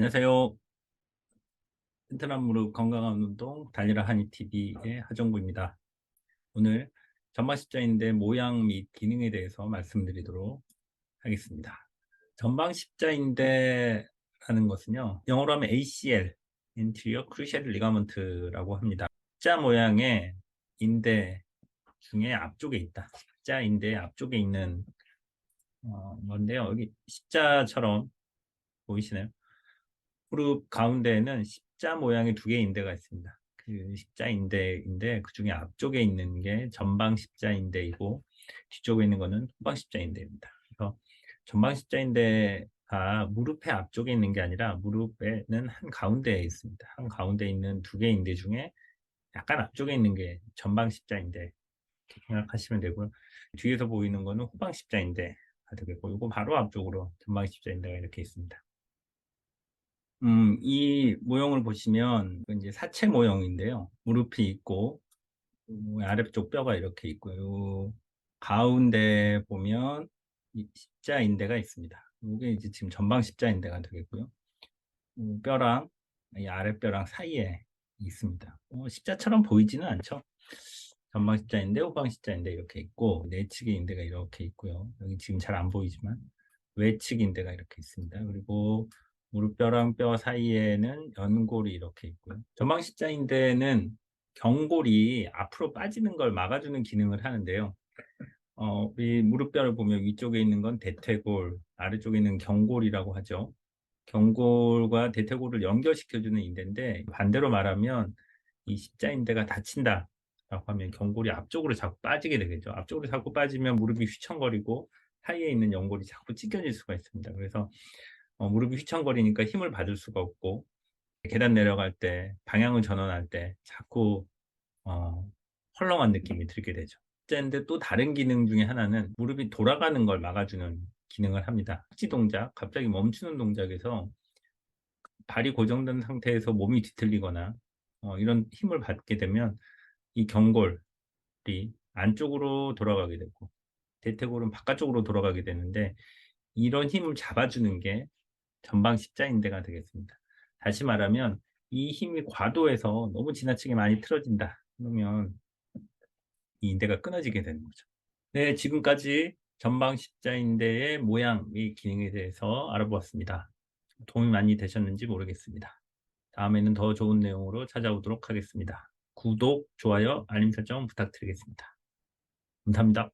안녕하세요. 튼튼한 무릎 건강한 운동 달리라 하니TV의 하정구입니다. 오늘 전방 십자인대 모양 및 기능에 대해서 말씀드리도록 하겠습니다. 전방 십자인대라는 것은요. 영어로 하면 ACL, Anterior Cruciate Ligament라고 합니다. 십자 모양의 인대 중에 앞쪽에 있다. 십자 인대 앞쪽에 있는 어, 건데요. 여기 십자처럼 보이시나요? 무릎 가운데에는 십자 모양의 두 개의 인대가 있습니다. 그 십자 인대인데 그 중에 앞쪽에 있는 게 전방 십자 인대이고 뒤쪽에 있는 거는 후방 십자 인대입니다. 그래서 전방 십자 인대가 무릎의 앞쪽에 있는 게 아니라 무릎에는 한 가운데에 있습니다. 한 가운데 있는 두 개의 인대 중에 약간 앞쪽에 있는 게 전방 십자 인대 생각하시면 되고요. 뒤에서 보이는 거는 후방 십자 인대가 되겠고 이거 바로 앞쪽으로 전방 십자 인대가 이렇게 있습니다. 음, 이 모형을 보시면 이제 사체 모형인데요. 무릎이 있고 음, 아래쪽 뼈가 이렇게 있고요. 가운데 보면 이 십자인대가 있습니다. 이게 이제 지금 전방 십자인대가 되겠고요. 음, 뼈랑 이 아랫뼈랑 사이에 있습니다. 어, 십자처럼 보이지는 않죠. 전방 십자인대, 후방 십자인대 이렇게 있고 내측의 인대가 이렇게 있고요. 여기 지금 잘 안 보이지만 외측 인대가 이렇게 있습니다. 그리고 무릎뼈랑 뼈 사이에는 연골이 이렇게 있고요. 전방 십자인대는 경골이 앞으로 빠지는 걸 막아주는 기능을 하는데요. 어, 이 무릎뼈를 보면 위쪽에 있는 건 대퇴골, 아래쪽에 있는 경골이라고 하죠. 경골과 대퇴골을 연결시켜주는 인대인데 반대로 말하면 이 십자인대가 다친다 라고 하면 경골이 앞쪽으로 자꾸 빠지게 되겠죠. 앞쪽으로 자꾸 빠지면 무릎이 휘청거리고 사이에 있는 연골이 자꾸 찢겨질 수가 있습니다. 그래서 어, 무릎이 휘청거리니까 힘을 받을 수가 없고 계단 내려갈 때 방향을 전환할 때 자꾸 어, 헐렁한 느낌이 들게 되죠. 근데 또 다른 기능 중에 하나는 무릎이 돌아가는 걸 막아주는 기능을 합니다. 착지 동작, 갑자기 멈추는 동작에서 발이 고정된 상태에서 몸이 뒤틀리거나 어, 이런 힘을 받게 되면 이 경골이 안쪽으로 돌아가게 되고 대퇴골은 바깥쪽으로 돌아가게 되는데 이런 힘을 잡아주는 게 전방 십자인대가 되겠습니다. 다시 말하면 이 힘이 과도해서 너무 지나치게 많이 틀어진다. 그러면 이 인대가 끊어지게 되는 거죠. 네, 지금까지 전방 십자인대의 모양 및 기능에 대해서 알아보았습니다. 도움이 많이 되셨는지 모르겠습니다. 다음에는 더 좋은 내용으로 찾아오도록 하겠습니다. 구독, 좋아요, 알림 설정 부탁드리겠습니다. 감사합니다.